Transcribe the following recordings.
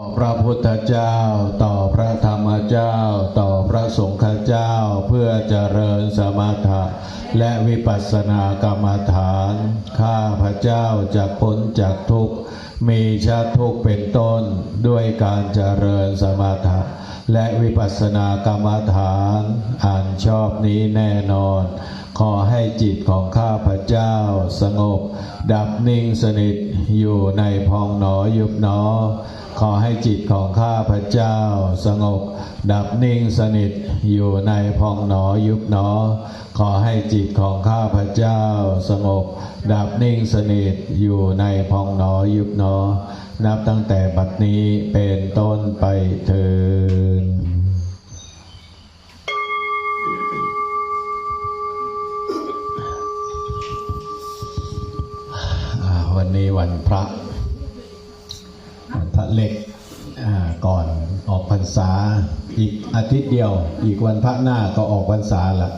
ต่อพระพุทธเจ้า ต่อพระธรรมเจ้า ต่อพระสงฆ์เจ้าเพื่อเจริญสมถะและวิปัสสนากรรมฐาน ข้าพระเจ้าจะพ้นจากทุกข์มีชาติทุกข์เป็นต้นด้วยการเจริญสมถะและวิปัสสนากรรมฐานอ่านชอบนี้แน่นอน ขอให้จิตของข้าพระเจ้าสงบ ดับนิ่งสนิทอยู่ในพองหนอยุบหนอ ขอให้จิตของข้าพระเจ้าสงบ ดับนิ่งสนิทอยู่ในพองหนอยุบหนอ ขอให้จิตของข้าพระเจ้าสงบ ดับนิ่งสนิทอยู่ในพองหนอยุบหนอ นับตั้งแต่บัดนี้เป็นต้นไปเถิดวันนี้วันพระ วันพระเล็กก่อนออกพรรษาอีกอาทิตย์เดียว อีกวันพระหน้าก็ออกพรรษาละ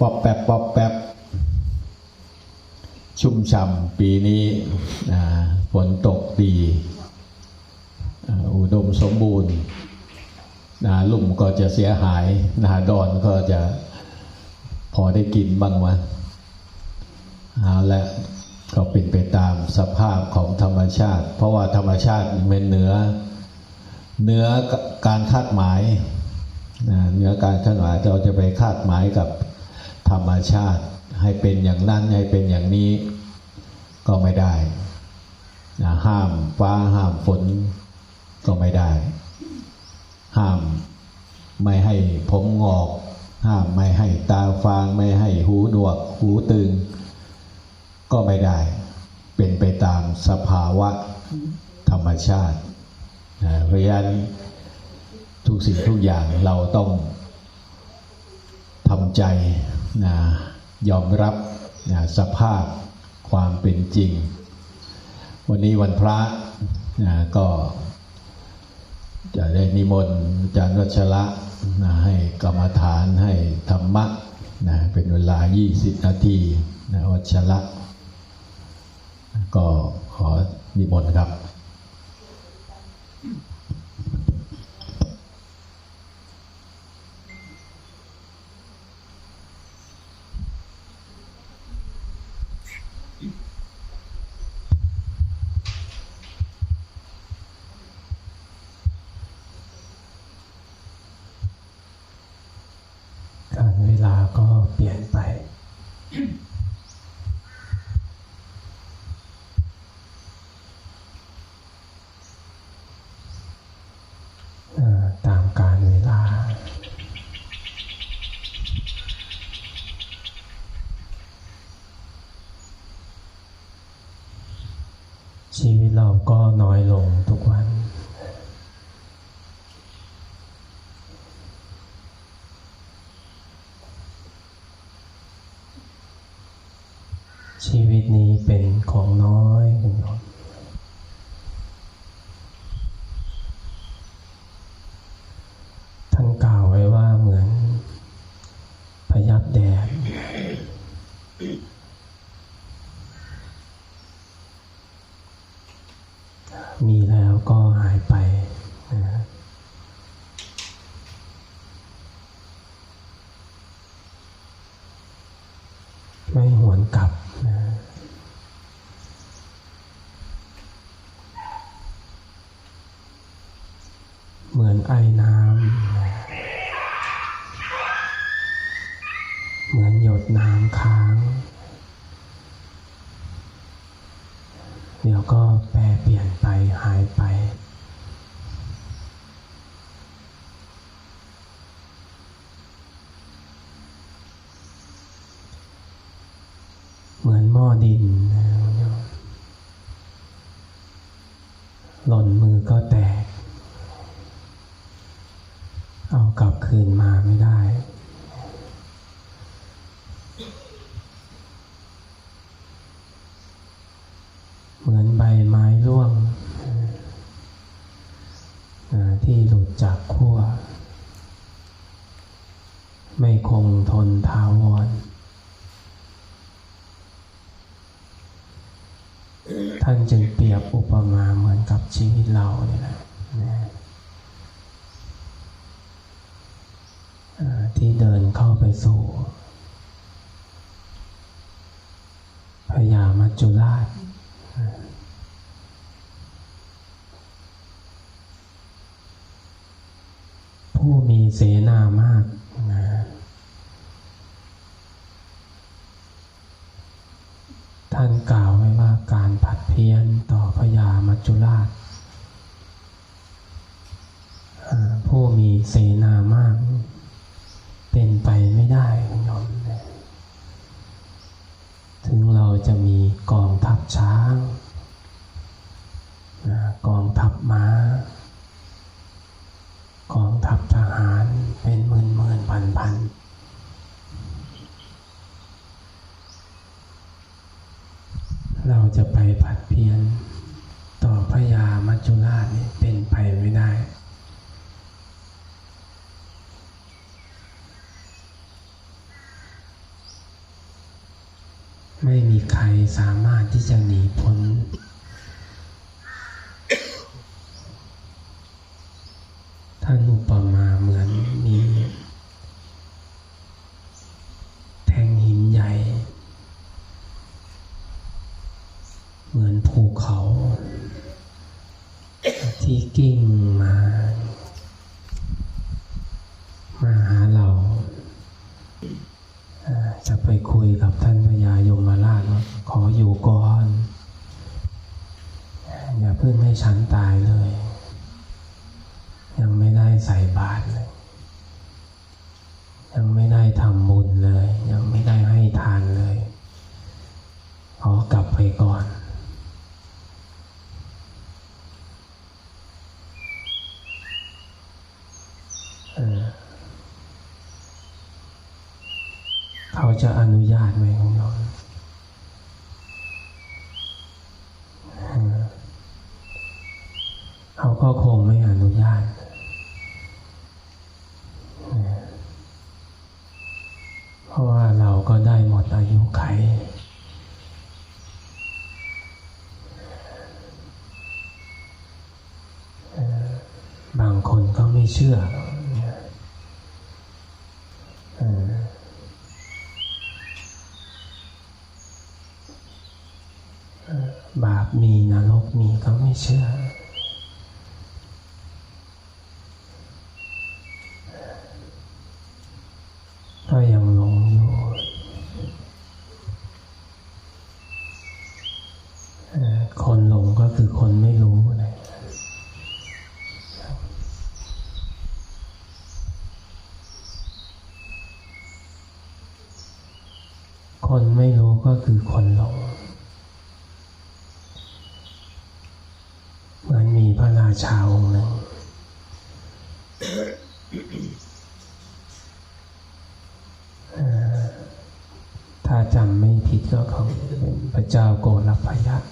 ปอบแป๊บปอบแป๊บชุ่มช่ำปีนี้ฝนตกดี อุดมสมบูรณ์นาลุ่มก็จะเสียหายนาดอนก็จะพอได้กินบ้างวะเอาละ ก็เป็นไปตามสภาพของธรรมชาติ เพราะว่าธรรมชาติเป็นเหนือเหนือการคาดหมายเหนือการคาดหมายเราจะไปคาดหมายกับธรรมชาติให้เป็นอย่างนั้นให้เป็นอย่างนี้ก็ไม่ได้นะห้ามฟ้าห้ามฝนก็ไม่ได้ ห้ามไม่ให้ผมงอก ห้ามไม่ให้ตาฟางไม่ให้หูหนวก หูตึง ก็ไม่ได้ เป็นไปตามสภาวะธรรมชาติเพราะฉะนั้นทุกสิ่งทุกอย่างเราต้องทำใจนะยอมรับนะสภาพความเป็นจริง วันนี้วันพระนะก็จะได้นิมนต์อาจารย์วัชระนะให้กรรมฐานให้ธรรมะนะเป็นเวลา 20 นาทีนะวัชระ ก็ขอนิมนต์ครับ การเวลาก็เปลี่ยนไป เอ่อตามการเวลา ชีวิตเราก็น้อยลงทุกวัน ชีวิตนี้เป็นของน้อยคุณโยมท่านกล่าวไว้ว่าเหมือนพยับแดด มีแล้วก็หายไปนะไม่หวนกลับนะ เหมือนไอน้ำนะเหมือนหยดน้ำค้าง เดี๋ยวก็แปรเปลี่ยนไปหายไป เหมือนหม้อดินนะคุณโยมหล่นมือก็แตก เอากลับคืนมาไม่ได้ เหมือนใบไม้ร่วงอ่าที่หลุดจากขั้ว ไม่คงทนทาวร ถ้า ท่านจึงเปรียบอุปมาเหมือนกับชีวิตเราเนี่ยนะที่เดินเข้าไปสู่พญามัจจุราชผู้มีเสนามากนะท่านกล่าวไว้ว่าการผัดเพี้ยนต่อพญามั จุราชผู้มีเสนามาก เป็นไปไม่ได้คุณโยมถึงเราจะมีกองทัพช้างกองทัพม้า กองทัพทหารเป็นหมื่นหมื่นพันพันเราจะไปผัดเพี้ยน จุราชนี่เป็นไปไม่ได้ ไม่มีใครสามารถที่จะหนีพ้น ท่านอุปมาเหมือนมี แท่งหินใหญ่ เหมือนภูเขา ที่กิ้งมา มาหาเราอ่าจะไปคุยกับท่านพญายมราชว่าขออยู่ก่อน อย่าเพิ่งให้ฉันตายเลย ยังไม่ได้ใส่บาตรเลย ยังไม่ได้ทำบุญเลย ยังไม่ได้ให้ทานเลย ขอกลับไปก่อน เออเขา จะอนุญาตไหมคุณโยมเออเขาก็คงไม่อนุญาต เพราะว่าเราก็ได้หมดอายุไข่บางคนก็ไม่เชื่อหรอกเนี่ยเอ่อเอ่อบาปมีนรกมีก็ไม่เชื่อ ก็ยังหลงอยู่เอ่อคนหลงก็คือคนไม่รู้นะ คนไม่รู้ก็คือคนหลง เหมือนมีพระราชาองค์หนึ่ง ถ้าจำไม่ผิดก็คงเป็นพระเจ้าโกรพยักษ์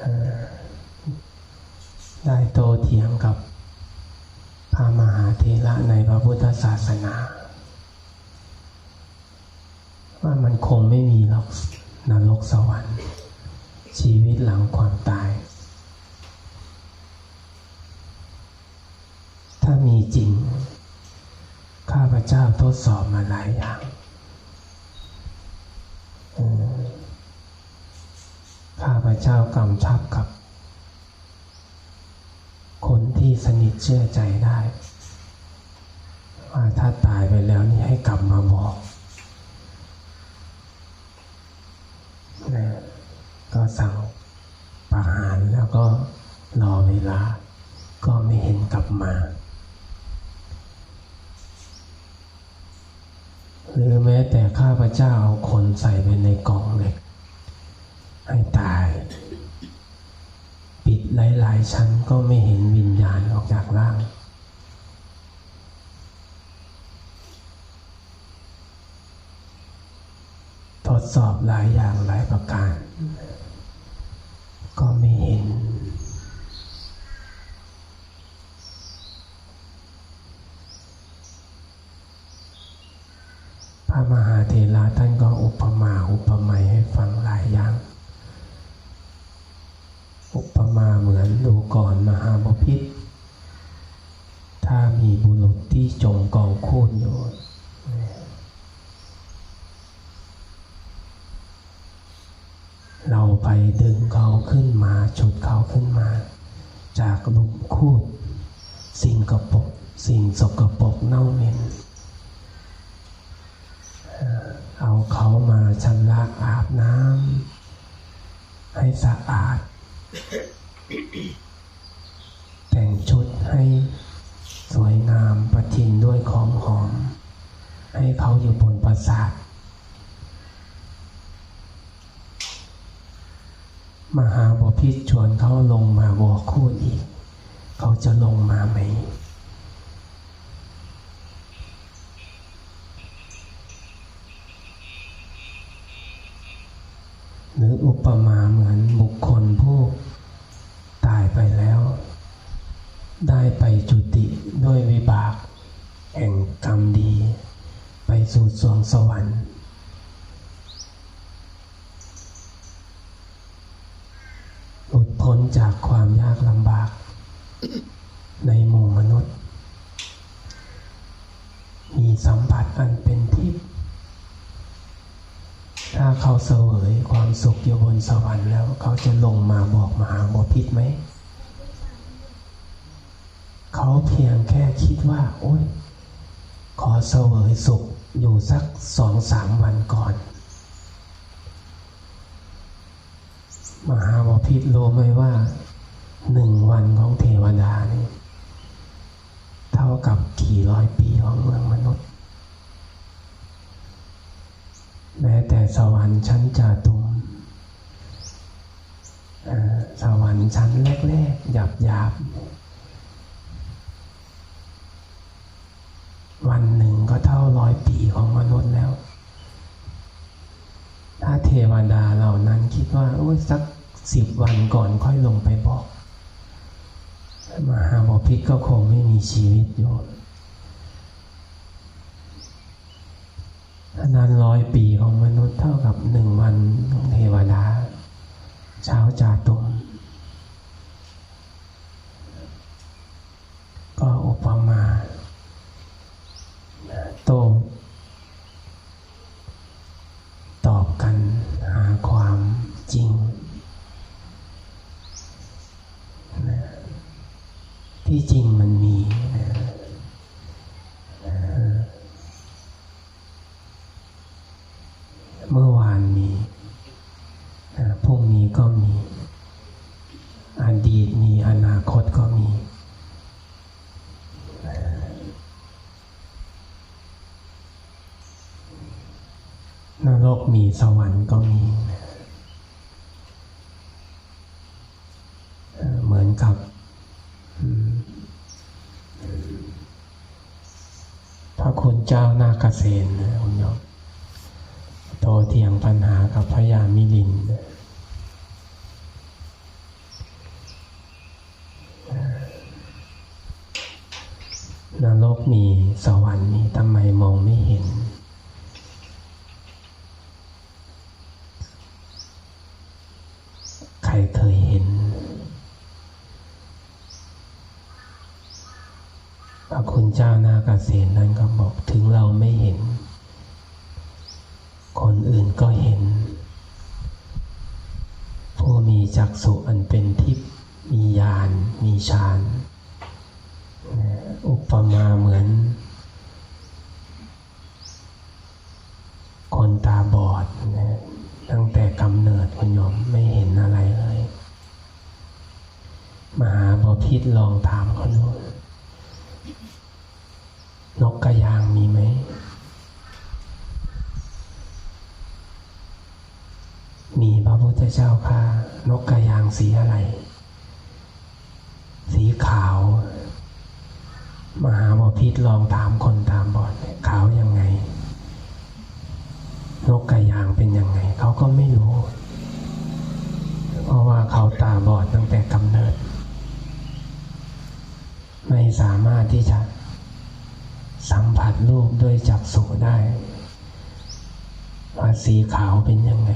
เอ่อได้โตเถียงกับพระมหาเถระในพระพุทธศาสนา ว่า มันคงไม่มีหรอกนรกสวรรค์ ชีวิตหลังความตาย ถ้ามีจริง ข้าพเจ้าทดสอบมาหลายอย่างข้าพเจ้ากำชับกับ คนที่สนิทเชื่อใจได้ว่าถ้าตายไปแล้วนี่ให้กลับมาบอกนะก็สั่งประหารแล้วก็รอเวลา ก็ไม่เห็นกลับมา หรือแม้แต่ข้าพ เจ้าเอาคนใส่ไปในกล่องเหล็ก ให้ตาย ปิดหลายๆชั้นก็ไม่เห็นวิญญาณออกจากร่าง ทดสอบหลายอย่างหลายประการ ก็ไม่เห็น พระมหาเถระท่านก็อุปมาอุปไมยให้ฟังหลายอย่าง อุปมาเหมือนดูก่อนมหาบพิษถ้ามีบุรุษที่จมกองคูนอยู่เราไปดึงเขาขึ้นมาฉุดเขาขึ้นมา จากหลุมคูด สิ่งกระปก สิ่งสกปรกเน่าเหม็นเอ่อ เขามาชำระอาบน้ำให้สะอาด แต่งชุดให้สวยงามประทินด้วยของหอม ให้เขาอยู่บนปราสาทมหาบพิตรชวนเขาลงมาบอกคู่อีก เขาจะลงมาไหม หรืออุปมาเหมือนบุคคลผู้ตายไปแล้ว ได้ไปจุติด้วยวิบาก แห่งกรรมดี ไปสู่สวงสวรรค์หลุดพ้นจากความยากลำบาก ในหมู่มนุษย์ มีสัมผัสอันเป็นทิพย์ ถ้าเขาเสวยความสุขอยู่บนสวรรค์แล้ว เขาจะลงมาบอกมหาบพิษไหม เขาเพียงแค่คิดว่า โอ๊ย ขอเสวยสุขอยู่สักสองสามวันก่อน มหาบพิตรรู้ไหมว่าหนึ่งวันของเทวดานี่ เท่ากับกี่ร้อยปีของเมืองมนุษย์ แม้แต่สวรรค์ชั้นจาตุมสวรรค์ชั้นแรกๆหยาบหยาบๆวันหนึ่งก็เท่าร้อยปีของมนุษย์แล้ว ถ้าเทวดาเหล่านั้นคิดว่าโอ้ยสักสิบวันก่อนค่อยลงไปบอกมหาบพิตรก็คงไม่มีชีวิตอยู่ ถ้านั้นร้อยปีของมนุษย์เท่ากับหนึ่งวันของเทวดา เช้าจาตุมก็อุปมาโต ตอบกันหาความจริงนะที่จริงมันมีนะเอ่อเมื่อวานมีนะพรุ่งนี้ก็มี อดีตมีอนาคตก็มี นรกมีสวรรค์ก็มี เหมือนกับพระคุณเจ้านาคเสนคุณโยมโตเถียงปัญหากับพระยามิลินนะนรกมีสวรรค์มีทำไมมองไม่เห็น ใครเคยเห็น พระ คุณเจ้านาเกษตรนั้นก็บอกถึงเราไม่เห็น คนอื่นก็เห็น ผู้มีจักษุอันเป็นทิพย์มีญาณมีฌานอุปมาเหมือน คนตาบอดนะตั้งแต่กำเนิดคุณโยมไม่เห็นอะไรเลย มหาบพิษลองถามเขาดูนกกระยางมีไหม มีพระพุท ธเจ้าค่ะ นกกระยางสีอะไร สีขาว มหาบพิษลองถามคนตามบอดขาวยังไง นกกระยางเป็นยังไง เขาก็ไม่รู้ เพราะว่าเขาตาบอดตั้งแต่กำเนิด ไม่สามารถที่จะสัมผัสรูปด้วยจักษุได้ว่าสีขาวเป็นยังไง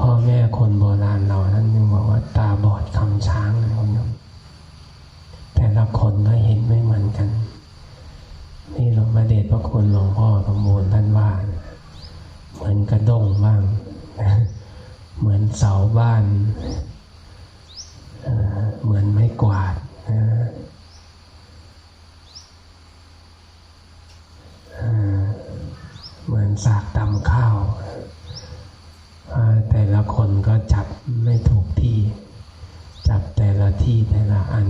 พ่อแม่คนโบราณเราท่านยังบอกว่าตาบอดคำช้างนะคุณโยมแต่ละคนก็เห็นไม่เหมือนกัน นี่หลวงพระเดชพระคุณหลวงพ่อสมบูรณ์ท่านว่านะเหมือนกระด้งบ้าง เหมือนเสาบ้านเอ่อเหมือนไม้กวาดนะเอ่อเหมือน สากตำข้าว แต่ละคนก็จับไม่ถูกที่ จับแต่ละที่แต่ละอัน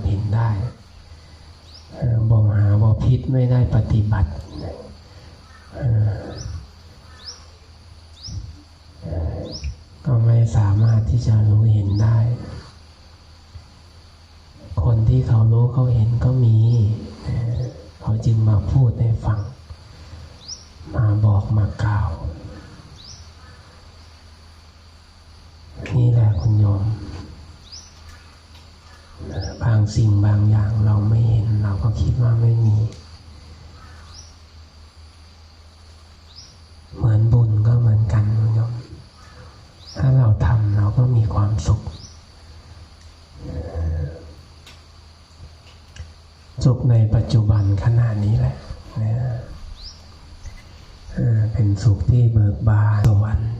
สามารถเห็นได้เอ่อบ่หาบ่พิษไม่ได้ปฏิบัติก็ไม่สามารถที่จะรู้เห็นได้ คนที่เขารู้เขาเห็นก็มี เขาจึงมาพูดให้ฟัง มาบอกมากล่าว นี่แหละคุณโยม สิ่งบางอย่างเราไม่เห็นเราก็คิดว่าไม่มี เหมือนบุญก็เหมือนกันโยมถ้าเราทำเราก็มีความสุข สุขในปัจจุบันขณะนี้แหละนะเป็นสุขที่เบิกบานสวรรค์น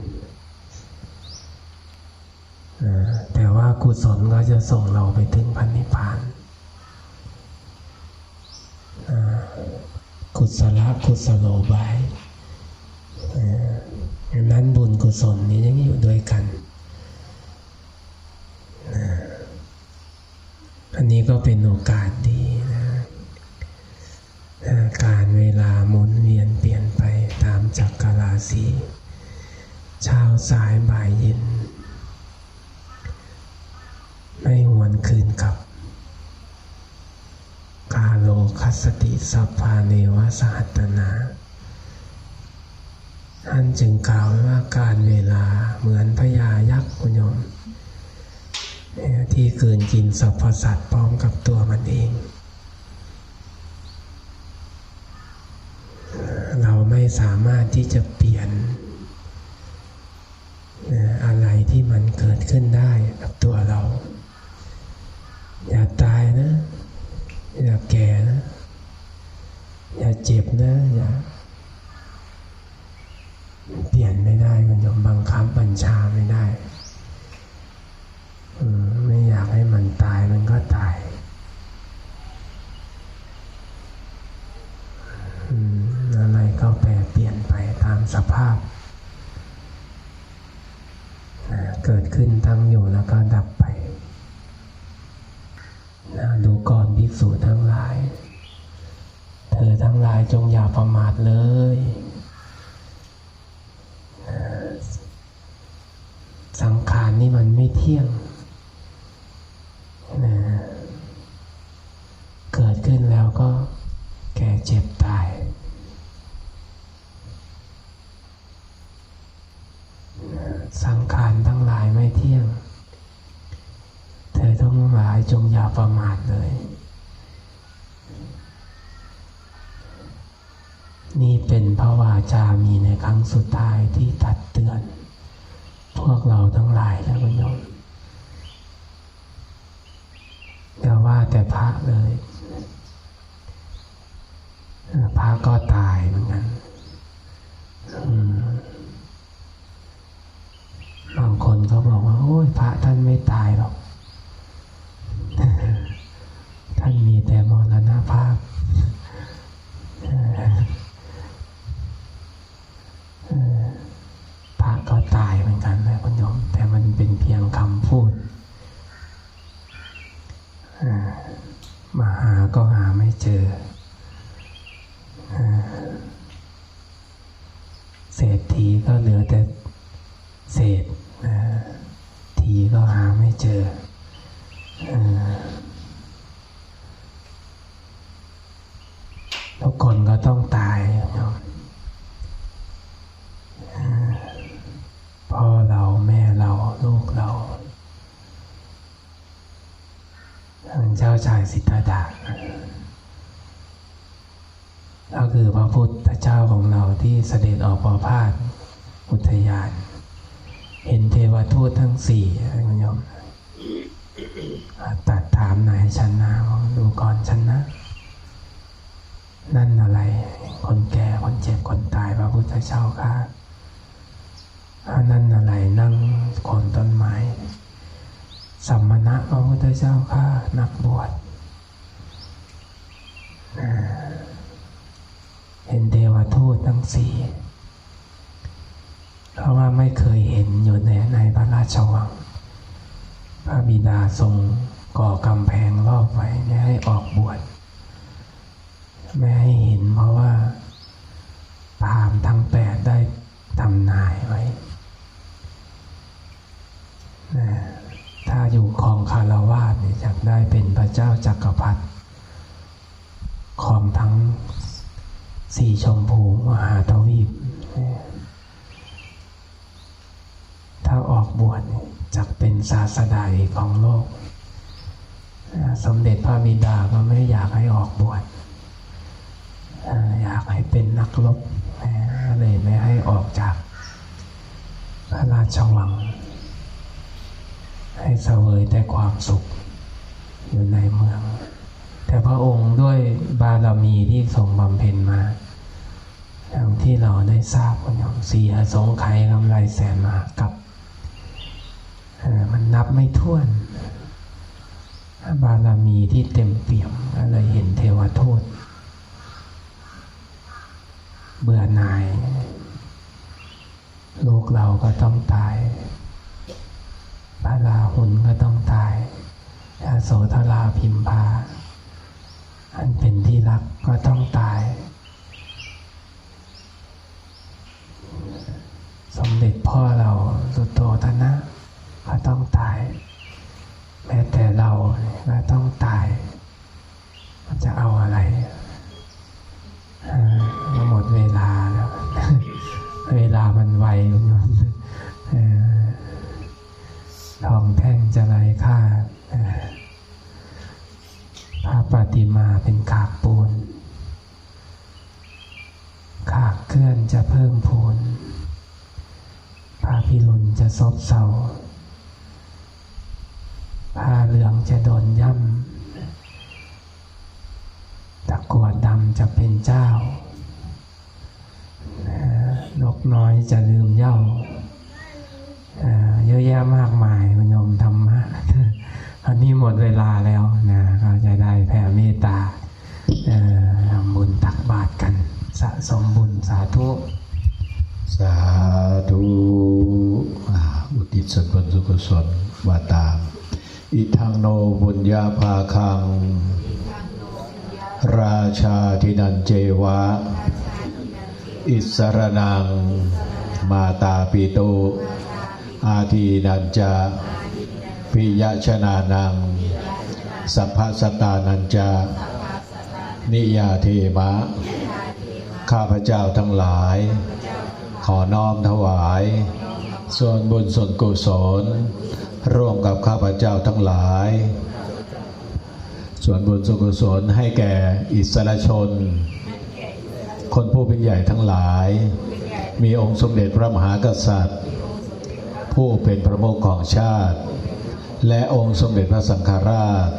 แต่ว่ากุศลก็จะส่งเราไปถึงพันนิพพานกุศลกุศโลบายดังนั้นบุญกุศลนี้ยังอยู่ด้วยกัน อันนี้ก็เป็นโอกาสดีนะการเวลาหมุนเวียนเปลี่ยนไปตามจักรราศีเช้าสายบ่ายเย็น ไม่หวนคืนกลับ กาโลคัสติสัพพาเนวสหัตนา ท่านจึงกล่าวว่าการเวลาเหมือนพญายักษ์คุณโยม ที่เกินกินสรรพสัตว์พร้อมกับตัวมันเอง เราไม่สามารถที่จะเปลี่ยนอะไรที่มันเกิดขึ้นได้ ดเลย สังขารนี่มันไม่เที่ยงนะเกิดขึ้นแล้วก็แก่เจ็บตาย สังขารทั้งหลายไม่เที่ยง เธอทั้งหลายจงอย่าประมาทเลย นี่เป็นพระวาจามีในครั้ งสุดท้ายที่ตัดเตือน พวกเราทั้งหลายนะคุณโยมอย่าว่าแต่พระเลย พระก็ตายเหมือนกันบางคนเขาบอกว่า โอ้ยพระท่านไม่ตายหรอก เจอ เศษทีก็เหลือแต่เศษทีก็หาไม่เจอ ทุกคนก็ต้องตายพ่อเราแม่เราลูกเราท่านเจ้าชายสิทธัตถะ ก็คือพระพุทธเจ้าของเราที่เสด็จออกประพาสอุทยาน เห็นเทวทูตทั้งสี่คุณโยมตัดถามนายชันนะดูก่อนชันนะ นั่นอะไร คนแก่คนเจ็บคนตายพระพุทธเจ้าค่ะนั่นอะไรนั่งโคนต้นไม้สัมมณะพระพุทธเจ้าค่ะนักบวช เห็นเทวทูตทั้งสี่เพราะว่าไม่เคยเห็นอยู่ในในพระราชวัง พระบิดาทรงก่อกำแพงรอบไว้ไม่ให้ออกบวชไม่ให้เห็นเพราะว่าพามทั้งแปดได้ทำนายไว้นะถ้าอยู่ครองคารวาสเนี่ยจะได้เป็นพระเจ้าจักรพรรดิครองทั้ง สี่ชมพูมหาทวีป ถ้าออกบวชจะเป็นศาสดาเอกของโลก สมเด็จพระบิดาก็ไม่อยากให้ออกบวช อยากให้เป็นนักรบเลยไม่ให้ออกจากพระราชวัง ให้เสวยแต่ความสุขอยู่ในเมือง แต่พระองค์ด้วยบารมีที่ทรงบำเพ็ญมา ที่เราได้ทราบกันอย่างเสียสงไขยกำไรแสนมากับมันนับไม่ถ้วน บารมีที่เต็มเปี่ยมก็เลยเห็นเทวทูตเบื่อหน่ายลูกเราก็ต้องตายพระราหุลก็ต้องตายอาโสธราพิมพาอันเป็นที่รักก็ต้องตาย สมเด็จพ่อเราสุโตทนะก็ต้องตาย แม้แต่เราก็ต้องตายมันจะเอาอะไรอ่าหมดเวลาแล้ว เวลามันไวคุณโยมเออทองแท่งจะไรค่าพระปฏิมาเป็นขากปูน ขากเคลื่อนจะเพิ่มพูน พระพิรุณจะซบเซาผ้าเหลืองจะโดนย่ำตะกวดดำจะเป็นเจ้านกน้อยจะลืมเย้าเยอะแยะมากมายคุณโยมธรรมะอันนี้หมดเวลาแล้วนะก็จะได้แผ่เมตตาทำบุญตักบาตรกัน สะสมบุญสาธุาธุอุทิศส่วนบุญสุกุศลว่าตาม อิทังโนบุญญาภาคัง ราชาธินันเจวะ อิสรนัง มาตาปิโต อาทีนันจาปิยชนานัง สัพพสตานันจา นิยาเทมะ ข้าพเจ้าทั้งหลาย ขอน้อมถวาย ส่วนบุญส่วนกุศล ร่วมกับข้าพเจ้าทั้งหลาย ส่วนบุญส่วนกุศลให้แก่อิสระชน คนผู้เป็นใหญ่ทั้งหลาย มีองค์สมเด็จพระมหากษัตริย์ ผู้เป็นประมุขของชาติ และองค์สมเด็จพระสังฆราช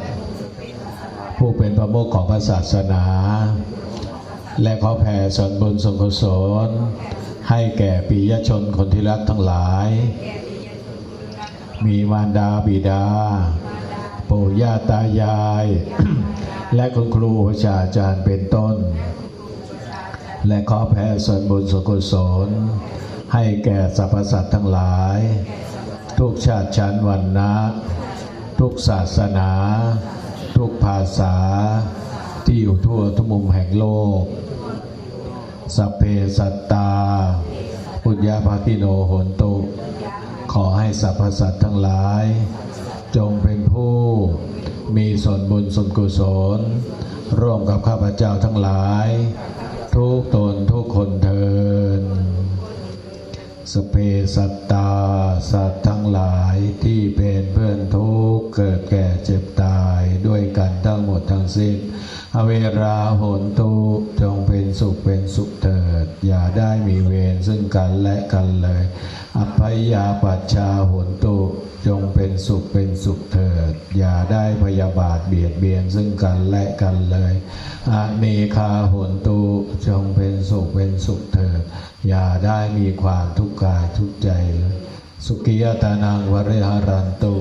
ผู้เป็นประมุขของพระศาสนา และขอแผ่ส่วนบุญส่วนกุศล ให้แก่ปิยชนคนที่รักทั้งหลาย มีมารดาบิดา ปู่ย่าตายาย และคุณครูอาจารย์อาจารย์เป็นต้น และขอแผ่ส่วนบุญส่วนกุศลให้แก่สรรพสัตว์ทั้งหลาย ทุกชาติชั้นวรรณะทุกศาสนา ทุกภาษา ที่อยู่ทั่วทุกมุมแห่งโลก สัพเพสัตตาปุญญาภาคิโนโหนตุ ขอให้สรรพสัตว์ทั้งหลาย จงเป็นผู้มีส่วนบุญส่วนกุศล ร่วมกับข้าพเจ้าทั้งหลาย ทุกตนทุกคนเทินสเพสัตตา สัตว์ทั้งหลายที่เป็นเพื่อนทุกเกิดแก่เจ็บตายด้วยกัน ทั้งหมดทั้งสิ้นอเวราโหนตุจงเป็นสุขเป็นสุขเถิด อย่าได้มีเวรซึ่งกันและกันเลย อภัยยาปัชชาโหนตุจงเป็นสุขเป็นสุขเถิด อย่าได้พยาบาทเบียดเบียนซึ่งกันและกันเลยอเนคาโหนตุจงเป็นสุขเป็นสุขเถิด อย่าได้มีความทุกข์กายทุกข์ใจเลย สุกิยตานังวริหารันตุ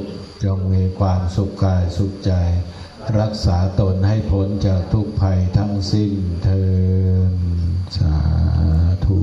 จงมีความสุขกายสุขใจ รักษาตนให้พ้นจากทุกภัยทั้งสิ้นเทินสาธุ